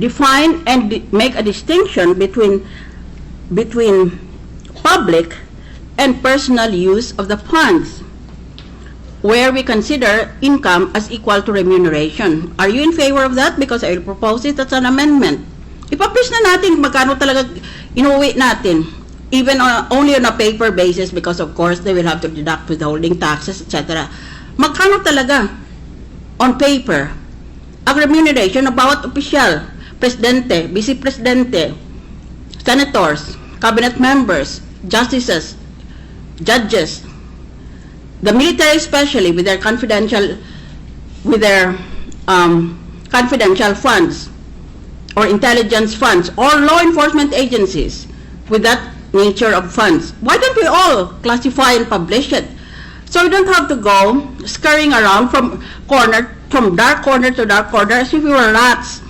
define and di- make a distinction between between public and personal use of the funds where we consider income as equal to remuneration. Are you in favor of that? Because I will propose it as an amendment. Ipapublish na natin magkano talaga inuwi natin. Even on, only on a paper basis because of course they will have to deduct withholding taxes, etc. Magkano talaga on paper ang remuneration ng bawat opisyal, presidente, vice-presidente, senators, cabinet members, justices, judges, the military especially with their confidential with their um, confidential funds or intelligence funds or law enforcement agencies with that nature of funds. Why don't we all classify and publish it? So we don't have to go scurrying around from corner, from dark corner to dark corner as if we were rats.